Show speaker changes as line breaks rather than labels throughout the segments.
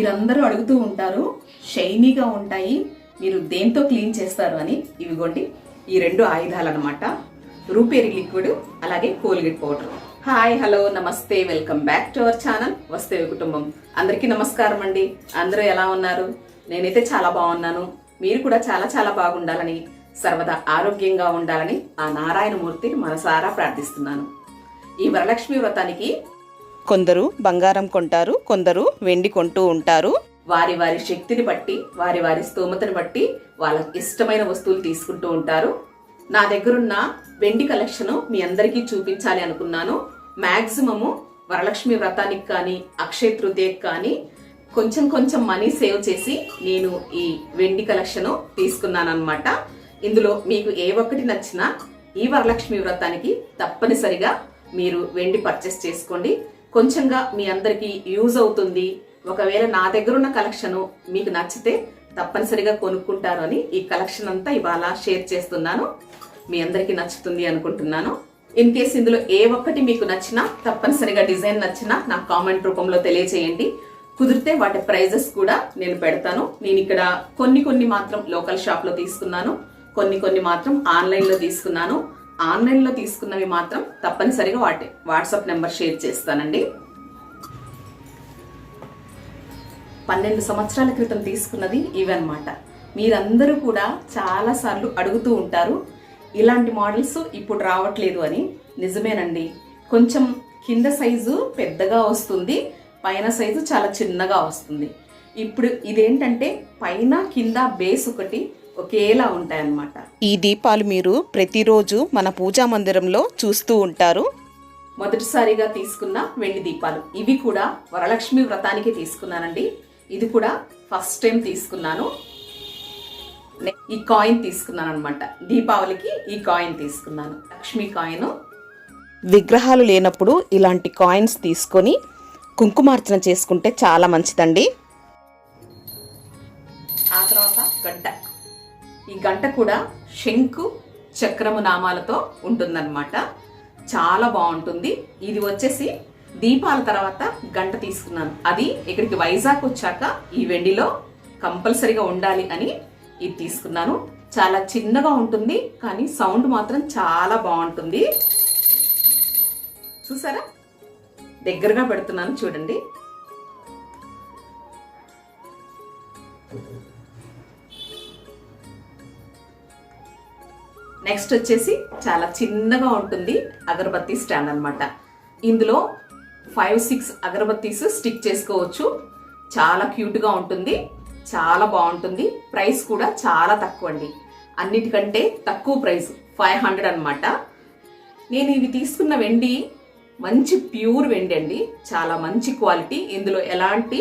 మీరందరూ అడుగుతూ ఉంటారు షైనీగా ఉంటాయి మీరు దేంతో క్లీన్ చేస్తారు అని. ఇవిగోండి ఈ రెండు ఆయుధాలు అనమాట రూపేరి లిక్విడ్ అలాగే కోల్గేట్ పౌడర్. హాయ్ హలో నమస్తే welcome back to our channel వస్తే కుటుంబం. అందరికీ నమస్కారం అండి. అందరూ ఎలా ఉన్నారు? నేనైతే చాలా బాగున్నాను. మీరు కూడా చాలా చాలా బాగుండాలని సర్వదా ఆరోగ్యంగా ఉండాలని ఆ నారాయణమూర్తిని మనసారా ప్రార్థిస్తున్నాను. ఈ వరలక్ష్మి వ్రతానికి
కొందరు బంగారం కొంటారు కొందరు వెండి కొంటూ ఉంటారు.
వారి వారి శక్తిని బట్టి వారి వారి స్తోమతని బట్టి వాళ్ళకి ఇష్టమైన వస్తువులు తీసుకుంటూ ఉంటారు. నా దగ్గరున్న వెండి కలెక్షన్ మీ అందరికీ చూపించాలి అనుకున్నాను. మ్యాక్సిమము వరలక్ష్మి వ్రతానికి కానీ అక్షయ తృతీయకి కానీ కొంచెం కొంచెం మనీ సేవ్ చేసి నేను ఈ వెండి కలెక్షన్ తీసుకున్నాను ఇందులో మీకు ఏ ఒక్కటి నచ్చినా ఈ వరలక్ష్మి వ్రతానికి తప్పనిసరిగా మీరు వెండి పర్చేస్ చేసుకోండి. కొంచెంగా మీ అందరికీ యూజ్ అవుతుంది. ఒకవేళ నా దగ్గర ఉన్న కలెక్షన్ మీకు నచ్చితే తప్పనిసరిగా కొనుక్కుంటారు అని ఈ కలెక్షన్ అంతా ఇవాళ షేర్ చేస్తున్నాను. మీ అందరికీ నచ్చుతుంది అనుకుంటున్నాను. ఇన్ కేస్ ఇందులో ఏ ఒక్కటి మీకు నచ్చినా తప్పనిసరిగా డిజైన్ నచ్చినా నాకు కామెంట్ రూపంలో తెలియచేయండి. కుదిరితే వాటి ప్రైజెస్ కూడా నేను పెడతాను. నేను ఇక్కడ కొన్ని కొన్ని మాత్రం లోకల్ షాప్లో తీసుకున్నాను. కొన్ని కొన్ని మాత్రం ఆన్లైన్లో తీసుకున్నాను. ఆన్లైన్లో తీసుకున్నవి మాత్రం తప్పనిసరిగా వాటి వాట్సాప్ నెంబర్ షేర్ చేస్తానండి. పన్నెండు సంవత్సరాల క్రితం తీసుకున్నది ఇవన్నమాట. మీరందరూ కూడా చాలా సార్లు అడుగుతూ ఉంటారు ఇలాంటి మోడల్స్ ఇప్పుడు రావట్లేదు అని. నిజమేనండి. కొంచెం కింద సైజు పెద్దగా వస్తుంది పైన సైజు చాలా చిన్నగా వస్తుంది. ఇప్పుడు ఇదేంటంటే పైన కింద బేస్ ఒకటి ఒకేలా ఉంటాయన్నమాట.
ఈ దీపాలు మీరు ప్రతిరోజు మన పూజా మందిరంలో చూస్తూ ఉంటారు.
మొదటిసారిగా తీసుకున్న వెండి దీపాలు. ఇవి కూడా వరలక్ష్మి వ్రతానికి తీసుకున్నానండి. ఇది కూడా ఫస్ట్ టైం తీసుకున్నాను. ఈ కాయిన్ తీసుకున్నాను అనమాట దీపావళికి ఈ కాయిన్ తీసుకున్నాను. లక్ష్మి కాయిన్.
విగ్రహాలు లేనప్పుడు ఇలాంటి కాయిన్స్ తీసుకొని కుంకుమార్చన చేసుకుంటే చాలా మంచిదండి.
ఆ తర్వాత గంట ఈ గంట కూడా శంకు చక్రము నామాలతో ఉంటుందన్నమాట. చాలా బాగుంటుంది. ఇది వచ్చేసి దీపాల తర్వాత గంట తీసుకున్నాను. అది ఇక్కడికి వైజాగ్ వచ్చాక ఈ వెండిలో కంపల్సరీగా ఉండాలి అని ఇది తీసుకున్నాను. చాలా చిన్నగా ఉంటుంది కానీ సౌండ్ మాత్రం చాలా బాగుంటుంది. చూసారా? దగ్గరగా పెడుతున్నాను చూడండి. నెక్స్ట్ వచ్చేసి చాలా చిన్నగా ఉంటుంది అగరబత్తి స్టాండ్ అన్నమాట. ఇందులో ఫైవ్ సిక్స్ అగరబత్తీస్ స్టిక్ చేసుకోవచ్చు. చాలా క్యూట్గా ఉంటుంది. చాలా బాగుంటుంది. ప్రైస్ కూడా చాలా తక్కువ అండి అన్నిటికంటే తక్కువ ప్రైస్ ఫైవ్ హండ్రెడ్ అనమాట నేను ఇవి తీసుకున్న వెండి మంచి ప్యూర్ వెండి అండి. చాలా మంచి క్వాలిటీ ఇందులో ఎలాంటి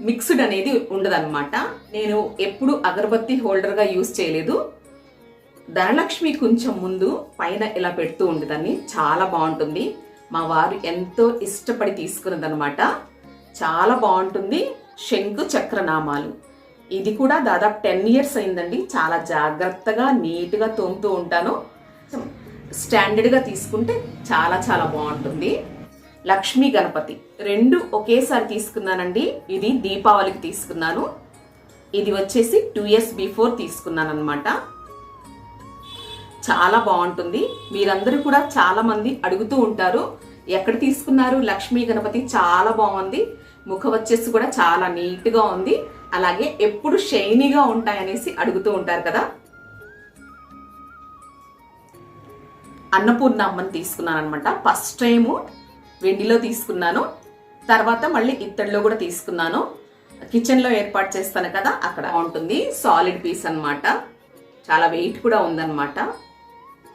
మిక్స్డ్ అనేది ఉండదన్నమాట. నేను ఎప్పుడు అగరబత్తి హోల్డర్గా యూజ్ చేయలేదు. ధనలక్ష్మి కొంచెం ముందు పైన ఇలా పెడుతూ ఉండేదాన్ని. చాలా బాగుంటుంది. మా వారు ఎంతో ఇష్టపడి తీసుకున్నదనమాట చాలా బాగుంటుంది. శంకు చక్రనామాలు. ఇది కూడా దాదాపు టెన్ ఇయర్స్ అయిందండి. చాలా జాగ్రత్తగా నీట్గా తోముతూ ఉంటాను. స్టాండర్డ్గా తీసుకుంటే చాలా చాలా బాగుంటుంది. లక్ష్మీ గణపతి. రెండు ఒకేసారి తీసుకున్నానండి. ఇది దీపావళికి తీసుకున్నాను. ఇది వచ్చేసి టూ ఇయర్స్ బిఫోర్ తీసుకున్నాను అనమాట చాలా బాగుంటుంది. మీరందరూ కూడా చాలా మంది అడుగుతూ ఉంటారు ఎక్కడ తీసుకున్నారు? లక్ష్మీ గణపతి చాలా బాగుంది. ముఖ వచ్చేసి కూడా చాలా నీట్గా ఉంది. అలాగే ఎప్పుడు షైనీగా ఉంటాయనేసి అడుగుతూ ఉంటారు కదా. అన్నపూర్ణ అమ్మని తీసుకున్నాను అనమాట ఫస్ట్ టైము వెండిలో తీసుకున్నాను. తర్వాత మళ్ళీ ఇత్తడిలో కూడా తీసుకున్నాను. కిచెన్లో ఏర్పాటు చేస్తాను కదా అక్కడ ఉంటుంది సాలిడ్ పీస్ అన్నమాట. చాలా వెయిట్ కూడా ఉందన్నమాట.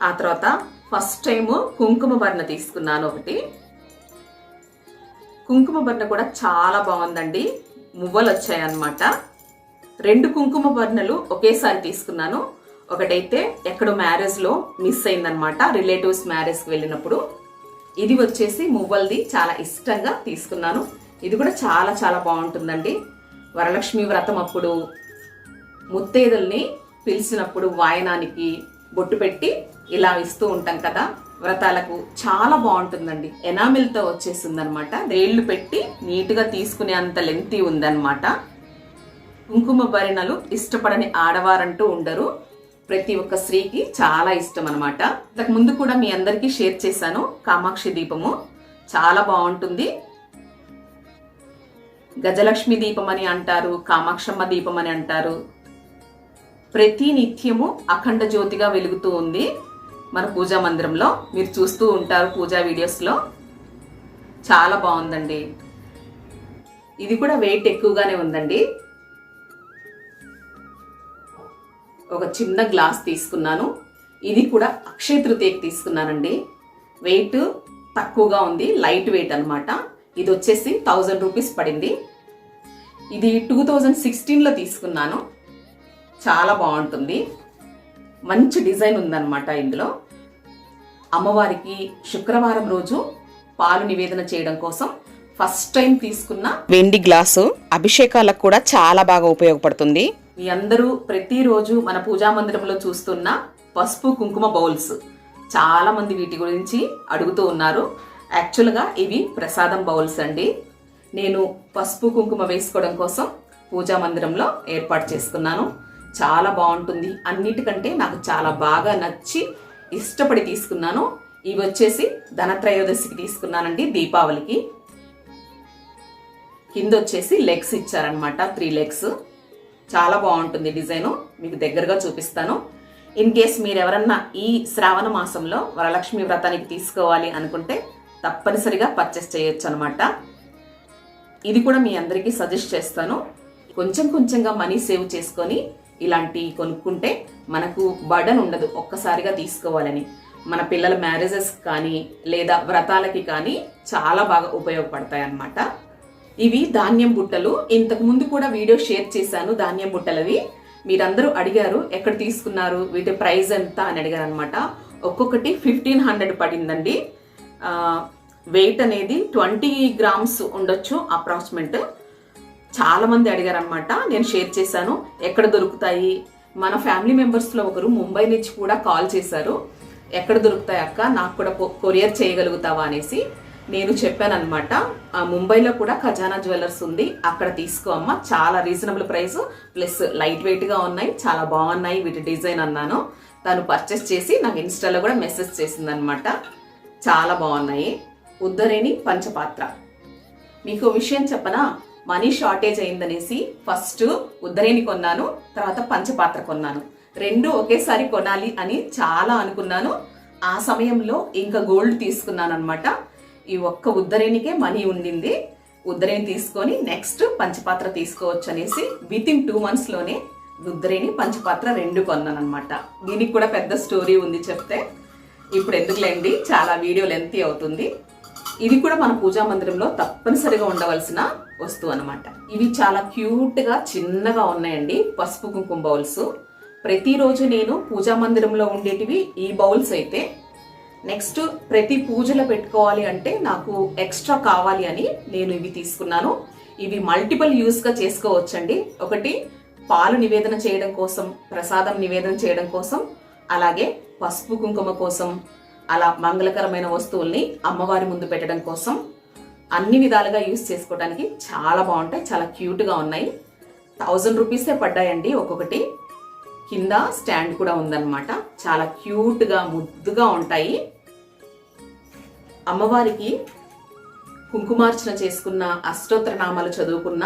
ఆ తర్వాత ఫస్ట్ టైము కుంకుమ బర్ణ తీసుకున్నాను ఒకటి. కుంకుమ బర్ణ కూడా చాలా బాగుందండి. మువ్వలు వచ్చాయన్నమాట రెండు కుంకుమ బర్ణలు ఒకేసారి తీసుకున్నాను. ఒకటైతే ఎక్కడో మ్యారేజ్లో మిస్ అయిందనమాట రిలేటివ్స్ మ్యారేజ్కి వెళ్ళినప్పుడు. ఇది వచ్చేసి మువ్వల్ది చాలా ఇష్టంగా తీసుకున్నాను. ఇది కూడా చాలా చాలా బాగుంటుందండి. వరలక్ష్మి వ్రతం అప్పుడు ముత్తేదల్ని పిలిచినప్పుడు వాయనానికి బొట్టు పెట్టి ఇలా ఇస్తూ ఉంటాం కదా వ్రతాలకు చాలా బాగుంటుందండి. ఎనామిల్తో వచ్చేసింది అనమాట వేళ్ళు పెట్టి నీట్గా తీసుకునే అంత లెంతీ ఉందన్నమాట కుంకుమ భరిణలు ఇష్టపడని ఆడవారంటూ ఉండరు. ప్రతి ఒక్క స్త్రీకి చాలా ఇష్టం అనమాట ఇంతకు ముందు కూడా మీ అందరికీ షేర్ చేశాను. కామాక్షి దీపము చాలా బాగుంటుంది. గజలక్ష్మి దీపం అని అంటారు కామాక్షమ్మ దీపం అని అంటారు. ప్రతి నిత్యము అఖండ జ్యోతిగా వెలుగుతూ ఉంది. మన పూజా మందిరంలో మీరు చూస్తూ ఉంటారు పూజా వీడియోస్లో. చాలా బాగుందండి. ఇది కూడా వెయిట్ ఎక్కువగానే ఉందండి. ఒక చిన్న గ్లాస్ తీసుకున్నాను. ఇది కూడా అక్షయ తృతీయకి తీసుకున్నానండి. వెయిట్ తక్కువగా ఉంది లైట్ వెయిట్ అనమాట ఇది వచ్చేసి థౌజండ్ రూపీస్ పడింది. ఇది టూ థౌజండ్ సిక్స్టీన్లో తీసుకున్నాను. చాలా బాగుంటుంది. మంచి డిజైన్ ఉందన్నమాట ఇందులో. అమ్మవారికి శుక్రవారం రోజు పాలు నివేదన చేయడం కోసం ఫస్ట్ టైం తీసుకున్న
వెండి గ్లాసు అభిషేకాలకు కూడా చాలా బాగా ఉపయోగపడుతుంది.
మీ అందరూ ప్రతిరోజు మన పూజా మందిరంలో చూస్తున్న పసుపు కుంకుమ బౌల్స్ చాలా మంది వీటి గురించి అడుగుతూ ఉన్నారు. యాక్చువల్గా ఇవి ప్రసాదం బౌల్స్ అండి. నేను పసుపు కుంకుమ వేసుకోవడం కోసం పూజా మందిరంలో ఏర్పాటు చేసుకున్నాను. చాలా బాగుంటుంది. అన్నిటికంటే నాకు చాలా బాగా నచ్చి ఇష్టపడి తీసుకున్నాను. ఇవి వచ్చేసి ధనత్రయోదశికి తీసుకున్నానండి దీపావళికి. కింద వచ్చేసి లెగ్స్ ఇచ్చారనమాట త్రీ లెగ్స్. చాలా బాగుంటుంది డిజైను మీకు దగ్గరగా చూపిస్తాను. ఇన్ కేస్ మీరు ఎవరన్నా ఈ శ్రావణ మాసంలో వరలక్ష్మి వ్రతానికి తీసుకోవాలి అనుకుంటే తప్పనిసరిగా పర్చేస్ చేయొచ్చు అనమాట ఇది కూడా మీ అందరికీ సజెస్ట్ చేస్తాను. కొంచెం కొంచెంగా మనీ సేవ్ చేసుకొని ఇలాంటివి కొనుక్కుంటే మనకు బర్డన్ ఉండదు ఒక్కసారిగా తీసుకోవాలని. మన పిల్లల మ్యారేజెస్ కానీ లేదా వ్రతాలకి కానీ చాలా బాగా ఉపయోగపడతాయి అన్నమాట ఇవి ధాన్యం బుట్టలు. ఇంతకు ముందు కూడా వీడియో షేర్ చేశాను ధాన్యం బుట్టలవి. మీరందరూ అడిగారు ఎక్కడ తీసుకున్నారు? వీటి ప్రైస్ ఎంత? అని అడిగారు అనమాట ఒక్కొక్కటి ఫిఫ్టీన్ హండ్రెడ్ పడిందండి. వెయిట్ అనేది ట్వంటీ గ్రామ్స్ ఉండొచ్చు అప్రాక్సిమేట్ చాలా మంది అడిగారు నేను షేర్ చేశాను. ఎక్కడ దొరుకుతాయి? మన ఫ్యామిలీ మెంబర్స్లో ఒకరు ముంబై నుంచి కూడా కాల్ చేశారు. ఎక్కడ దొరుకుతాయి అక్క? నాకు కూడా కొరియర్ చేయగలుగుతావా అనేసి నేను చెప్పాను ముంబైలో కూడా ఖజానా జ్యువెలర్స్ ఉంది. అక్కడ తీసుకో అమ్మ. చాలా రీజనబుల్ ప్రైస్. ప్లస్ లైట్ వెయిట్గా ఉన్నాయి. చాలా బాగున్నాయి. వీటి డిజైన్ అన్నాను. తను పర్చేస్ చేసి నాకు ఇన్స్టాలో కూడా మెసేజ్ చేసింది అనమాట చాలా బాగున్నాయి. ఉద్దరేని పంచపాత్ర. మీకు విషయం చెప్పనా? మనీ షార్టేజ్ అయిందనేసి ఫస్ట్ ఉద్దరేని కొన్నాను తర్వాత పంచపాత్ర కొన్నాను. రెండు ఒకేసారి కొనాలి అని చాలా అనుకున్నాను. ఆ సమయంలో ఇంకా గోల్డ్ తీసుకున్నాను అనమాట ఈ ఒక్క ఉద్దరేనికే మనీ ఉండింది. ఉద్దరేని తీసుకొని నెక్స్ట్ పంచపాత్ర తీసుకోవచ్చు అనేసి విత్ ఇన్ టూ మంత్స్లోనే ఉద్దరేని పంచపాత్ర రెండు కొన్నాను అనమాట దీనికి కూడా పెద్ద స్టోరీ ఉంది చెప్తే. ఇప్పుడు ఎందుకులేండి? చాలా వీడియో లెంతీ అవుతుంది. ఇది కూడా మన పూజా మందిరంలో తప్పనిసరిగా ఉండవలసిన వస్తువు అనమాట ఇవి చాలా క్యూట్గా చిన్నగా ఉన్నాయండి. పసుపు కుంకుమ బౌల్స్. ప్రతిరోజు నేను పూజా మందిరంలో ఉండేటివి ఈ బౌల్స్ అయితే. నెక్స్ట్ ప్రతి పూజలో పెట్టుకోవాలి అంటే నాకు ఎక్స్ట్రా కావాలి అని నేను ఇవి తీసుకున్నాను. ఇవి మల్టిపుల్ యూస్గా చేసుకోవచ్చండి. ఒకటి పాలు నివేదన చేయడం కోసం ప్రసాదం నివేదన చేయడం కోసం అలాగే పసుపు కుంకుమ కోసం అలా మంగళకరమైన వస్తువుల్ని అమ్మవారి ముందు పెట్టడం కోసం అన్ని విధాలుగా యూస్ చేసుకోవడానికి చాలా బాగుంటాయి చాలా క్యూట్గా ఉన్నాయి. థౌజండ్ రూపీసే పడ్డాయండి ఒక్కొక్కటి. కింద స్టాండ్ కూడా ఉందన్నమాట. చాలా క్యూట్గా ముద్దుగా ఉంటాయి. అమ్మవారికి కుంకుమార్చన చేసుకున్న అష్టోత్తరనామాలు చదువుకున్న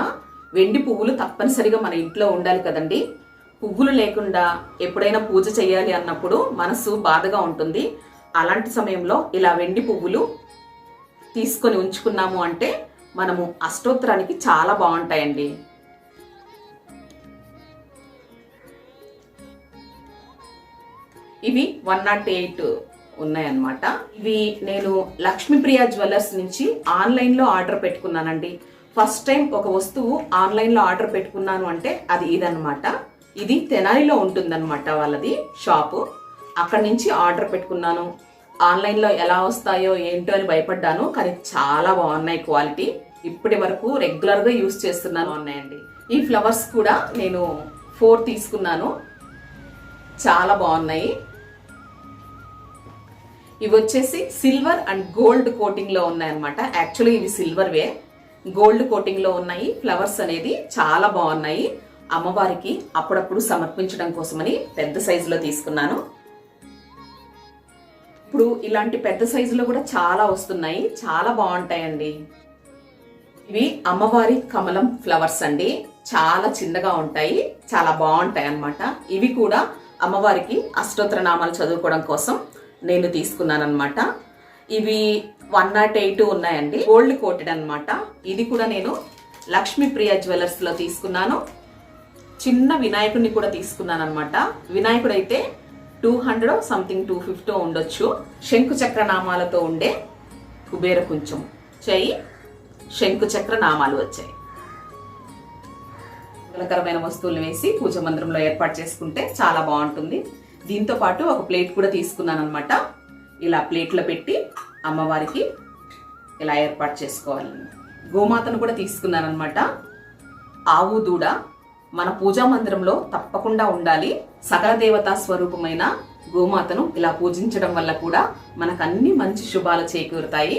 వెండి పువ్వులు తప్పనిసరిగా మన ఇంట్లో ఉండాలి కదండి. పువ్వులు లేకుండా ఎప్పుడైనా పూజ చేయాలి అన్నప్పుడు మనసు బాధగా ఉంటుంది. అలాంటి సమయంలో ఇలా వెండి పువ్వులు తీసుకొని ఉంచుకున్నాము అంటే మనము అష్టోత్తరానికి చాలా బాగుంటాయండి. ఇవి వన్ నాట్ ఎయిట్ ఉన్నాయన్నమాట. ఇవి నేను లక్ష్మీప్రియ జ్యువెలర్స్ నుంచి ఆన్లైన్లో ఆర్డర్ పెట్టుకున్నానండి. ఫస్ట్ టైం ఒక వస్తువు ఆన్లైన్లో ఆర్డర్ పెట్టుకున్నాను అంటే అది ఇదన్నమాట. ఇది తెనాలిలో ఉంటుందన్నమాట వాళ్ళది షాపు. అక్కడి నుంచి ఆర్డర్ పెట్టుకున్నాను. ఆన్లైన్లో ఎలా వస్తాయో ఏంటో అని భయపడ్డాను కానీ చాలా బాగున్నాయి క్వాలిటీ. ఇప్పటి వరకు రెగ్యులర్గా యూస్ చేస్తున్నాను. ఉన్నాయండి ఈ ఫ్లవర్స్ కూడా నేను ఫోర్ తీసుకున్నాను. చాలా బాగున్నాయి. ఇవి వచ్చేసి సిల్వర్ అండ్ గోల్డ్ కోటింగ్లో ఉన్నాయి ఉన్నాయన్నమాట. యాక్చువల్లీ ఇవి సిల్వర్ వే గోల్డ్ కోటింగ్లో ఉన్నాయి. ఫ్లవర్స్ అనేది చాలా బాగున్నాయి. అమ్మవారికి అప్పుడప్పుడు సమర్పించడం కోసమని పెద్ద సైజులో తీసుకున్నాను. ఇప్పుడు ఇలాంటి పెద్ద సైజులో కూడా చాలా వస్తున్నాయి. చాలా బాగుంటాయండి. ఇవి అమ్మవారి కమలం ఫ్లవర్స్ అండి. చాలా చిన్నగా ఉంటాయి. చాలా బాగుంటాయి అన్నమాట. ఇవి కూడా అమ్మవారికి అష్టోత్తర నామాలు చదువుకోవడం కోసం నేను తీసుకున్నాను అనమాట ఇవి వన్ నాట్ ఎయిట్ ఉన్నాయండి. గోల్డ్ కోటెడ్ అనమాట ఇది కూడా నేను లక్ష్మీప్రియ జ్యువెలర్స్లో తీసుకున్నాను. చిన్న వినాయకుడిని కూడా తీసుకున్నాను అనమాట వినాయకుడు అయితే two hundred something two fifty ఉండొచ్చు. శంకు చక్ర నామాలతో ఉండే కుబేర కుంచం చేయి శంకు చక్ర నామాలు వచ్చాయి. మంగళకరమైన వస్తువులు వేసి పూజ మందిరంలో ఏర్పాటు చేసుకుంటే చాలా బాగుంటుంది. దీంతో పాటు ఒక ప్లేట్ కూడా తీసుకున్నాను అనమాట ఇలా ప్లేట్లో పెట్టి అమ్మవారికి ఇలా ఏర్పాటు చేసుకోవాలి. గోమాతను కూడా తీసుకున్నాను అనమాట ఆవు దూడ మన పూజా మందిరంలో తప్పకుండా ఉండాలి. సకల దేవతా స్వరూపమైన గోమాతను ఇలా పూజించడం వల్ల కూడా మనకు అన్ని మంచి శుభాలు చేకూరుతాయి.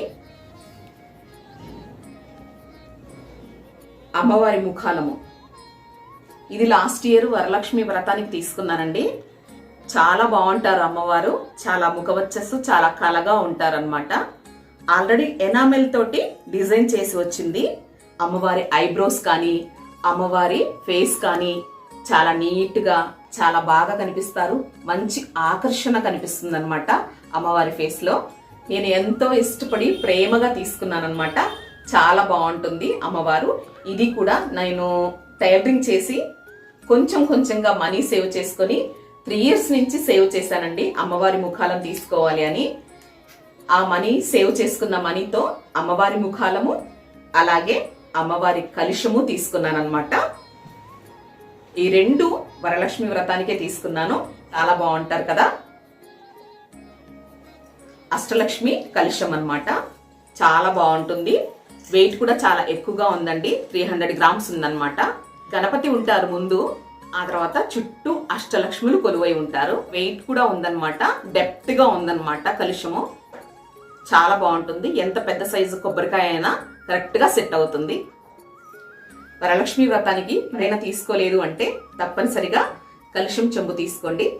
అమ్మవారి ముఖాలము. ఇది లాస్ట్ ఇయర్ వరలక్ష్మి వ్రతానికి తీసుకున్నానండి చాలా బాగుంటారు అమ్మవారు. చాలా ముఖవచ్చస్సు చాలా కలగా ఉంటారనమాట ఆల్రెడీ ఎనామెల్ తోటి డిజైన్ చేసి వచ్చింది. అమ్మవారి ఐబ్రోస్ కానీ అమ్మవారి ఫేస్ కానీ చాలా నీట్గా చాలా బాగా కనిపిస్తారు. మంచి ఆకర్షణ కనిపిస్తుంది అనమాట అమ్మవారి ఫేస్లో. నేను ఎంతో ఇష్టపడి ప్రేమగా తీసుకున్నానమాట చాలా బాగుంటుంది అమ్మవారు. ఇది కూడా నేను టైలరింగ్ చేసి కొంచెం కొంచెంగా మనీ సేవ్ చేసుకొని త్రీ ఇయర్స్ నుంచి సేవ్ చేశానండి అమ్మవారి ముఖాలను తీసుకోవాలి అని. ఆ మనీ సేవ్ చేసుకున్న మనీతో అమ్మవారి ముఖాలము అలాగే అమ్మవారి కలుషము తీసుకున్నాను అనమాట ఈ రెండు వరలక్ష్మి వ్రతానికే తీసుకున్నాను. చాలా బాగుంటారు కదా. అష్టలక్ష్మి కలుషం అనమాట చాలా బాగుంటుంది. వెయిట్ కూడా చాలా ఎక్కువగా ఉందండి. త్రీ హండ్రెడ్ గ్రామ్స్ ఉందన్నమాట. గణపతి ఉంటారు ముందు. ఆ తర్వాత చుట్టూ అష్టలక్ష్ములు కొలువై ఉంటారు. వెయిట్ కూడా ఉందన్నమాట. డెప్త్గా ఉందన్నమాట కలుషము. చాలా బాగుంటుంది. ఎంత పెద్ద సైజు కొబ్బరికాయ అయినా కరెక్ట్గా సెట్ అవుతుంది. వరలక్ష్మి వ్రతానికి ఎవరైనా తీసుకోలేదు అంటే తప్పనిసరిగా కలుషం చెంబు తీసుకోండి.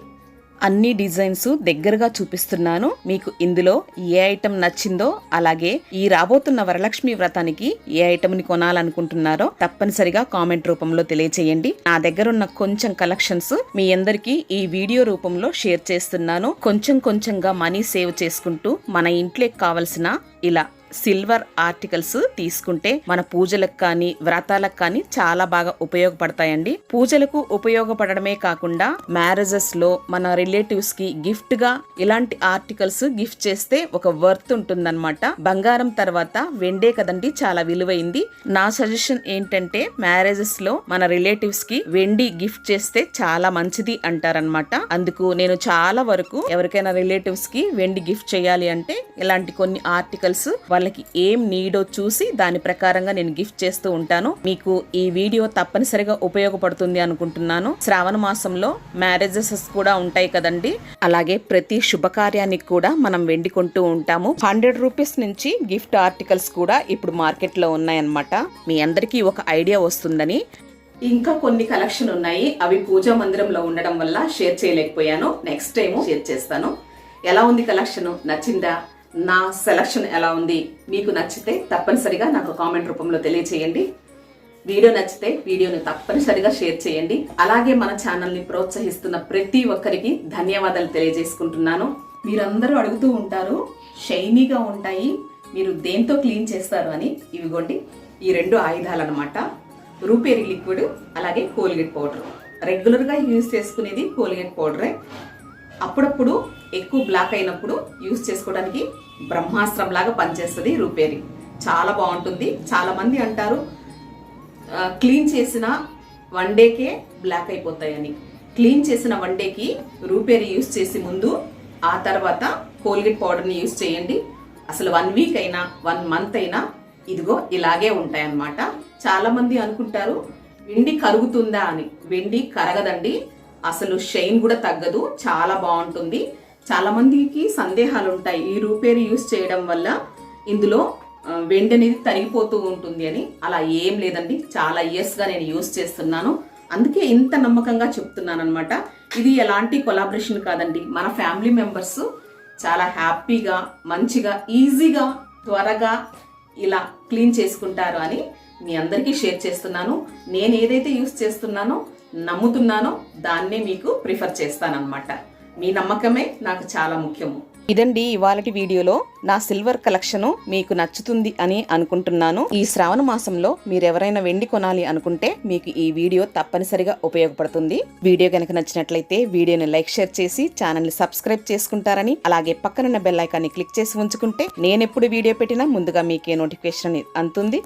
అన్ని డిజైన్స్ దగ్గరగా చూపిస్తున్నాను. మీకు ఇందులో ఏ ఐటెం నచ్చిందో అలాగే ఈ రాబోతున్న వరలక్ష్మి వ్రతానికి ఏ ఐటెంని కొనాలనుకుంటున్నారో తప్పనిసరిగా కామెంట్ రూపంలో తెలియచేయండి. నా దగ్గర ఉన్న కొంచెం కలెక్షన్స్ మీ అందరికీ ఈ వీడియో రూపంలో షేర్ చేస్తున్నాను. కొంచెం కొంచెంగా మనీ సేవ్ చేసుకుంటూ మన ఇంట్లోకి కావలసిన ఇలా సిల్వర్ ఆర్టికల్స్ తీసుకుంటే మన పూజలకు కానీ వ్రతాలకు కానీ చాలా బాగా ఉపయోగపడతాయండి. పూజలకు ఉపయోగపడడమే కాకుండా మ్యారేజెస్లో మన రిలేటివ్స్కి గిఫ్ట్గా ఇలాంటి ఆర్టికల్స్ గిఫ్ట్ చేస్తే ఒక వర్త్ ఉంటుందన్నమాట. బంగారం తర్వాత వెండే కదండి చాలా విలువైంది. నా సజెషన్ ఏంటంటే మ్యారేజెస్లో మన రిలేటివ్స్కి వెండి గిఫ్ట్ చేస్తే చాలా మంచిది అంటారనమాట అందుకు నేను చాలా వరకు ఎవరికైనా రిలేటివ్స్కి వెండి గిఫ్ట్ చేయాలి అంటే ఇలాంటి కొన్ని ఆర్టికల్స్ వాళ్ళకి ఏం నీడో చూసి దాని ప్రకారంగా నేను గిఫ్ట్ చేస్తూ ఉంటాను. మీకు ఈ వీడియో తప్పనిసరిగా ఉపయోగపడుతుంది అనుకుంటున్నాను. శ్రావణ మాసంలో మ్యారేజెస్ కూడా ఉంటాయి కదండి. అలాగే ప్రతి శుభకార్యానికి కూడా మనం వెండి కొంటూ ఉంటాము. హండ్రెడ్ రూపీస్ నుంచి గిఫ్ట్ ఆర్టికల్స్ కూడా ఇప్పుడు మార్కెట్లో ఉన్నాయన్నమాట. మీ అందరికీ ఒక ఐడియా వస్తుందని.
ఇంకా కొన్ని కలెక్షన్ ఉన్నాయి. అవి పూజా మందిరంలో ఉండడం వల్ల షేర్ చేయలేకపోయాను. నెక్స్ట్ టైం షేర్ చేస్తాను. ఎలా ఉంది కలెక్షన్? నచ్చిందా? నా సెలక్షన్ ఎలా ఉంది? మీకు నచ్చితే తప్పనిసరిగా నాకు కామెంట్ రూపంలో తెలియచేయండి. వీడియో నచ్చితే వీడియోని తప్పనిసరిగా షేర్ చేయండి. అలాగే మన ఛానల్ని ప్రోత్సహిస్తున్న ప్రతి ఒక్కరికి ధన్యవాదాలు తెలియజేసుకుంటున్నాను. మీరందరూ అడుగుతూ ఉంటారు షైనీగా ఉంటాయి మీరు దేంతో క్లీన్ చేస్తారు అని. ఇవిగోండి ఈ రెండు ఆయుధాలు అనమాట రూపేరి లిక్విడ్ అలాగే కోల్గేట్ పౌడర్. రెగ్యులర్గా యూజ్ చేసుకునేది కోల్గేట్ పౌడరే. అప్పుడప్పుడు ఎక్కువ బ్లాక్ అయినప్పుడు యూజ్ చేసుకోవడానికి బ్రహ్మాస్త్రం లాగా పనిచేస్తుంది రూపేరి. చాలా బాగుంటుంది. చాలామంది అంటారు క్లీన్ చేసిన వన్ డేకే బ్లాక్ అయిపోతాయని. క్లీన్ చేసిన వన్ డేకి రూపేరి యూస్ చేసి ముందు ఆ తర్వాత కోల్గేట్ పౌడర్ని యూస్ చేయండి. అసలు వన్ వీక్ అయినా వన్ మంత్ అయినా ఇదిగో ఇలాగే ఉంటాయన్నమాట. చాలామంది అనుకుంటారు వెండి కరుగుతుందా? అని. వెండి కరగదండి. అసలు షైన్ కూడా తగ్గదు. చాలా బాగుంటుంది. చాలా మందికి సందేహాలు ఉంటాయి. ఈ రూపేరు యూస్ చేయడం వల్ల ఇందులో వెండి అనేది తరిగిపోతూ ఉంటుంది అని. అలా ఏం లేదండి. చాలా ఇయర్స్గా నేను యూస్ చేస్తున్నాను. అందుకే ఇంత నమ్మకంగా చెప్తున్నాను అనమాట ఇది ఎలాంటి కొలాబరేషన్ కాదండి. మన ఫ్యామిలీ మెంబర్స్ చాలా హ్యాపీగా మంచిగా ఈజీగా త్వరగా ఇలా క్లీన్ చేసుకుంటారు అని మీ అందరికీ షేర్ చేస్తున్నాను. నేను ఏదైతే యూస్ చేస్తున్నానో నమ్ముతున్నానో దాన్నే మీకు ప్రిఫర్ చేస్తానన్నమాట. మీ నమ్మకమే నాకు చాలా ముఖ్యము.
ఇదండి ఇవాళటి వీడియోలో నా సిల్వర్ కలెక్షన్ మీకు నచ్చుతుంది అని అనుకుంటున్నాను. ఈ శ్రావణ మాసంలో మీరెవరైనా వెండి కొనాలి అనుకుంటే మీకు ఈ వీడియో తప్పనిసరిగా ఉపయోగపడుతుంది. వీడియో కనుక నచ్చినట్లయితే వీడియోని లైక్ షేర్ చేసి ఛానల్ని సబ్స్క్రైబ్ చేసుకుంటారని అలాగే పక్కనున్న బెల్ ఐకాన్ని క్లిక్ చేసి ఉంచుకుంటే నేను ఎప్పుడు వీడియో పెట్టినా ముందుగా మీకే నోటిఫికేషన్ అందుతుంది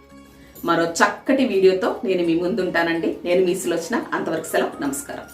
మరో చక్కటి వీడియోతో నేను మీ ముందుంటానండి. నేను మీ సులోచన. అంతవరకు సెలవు. నమస్కారం.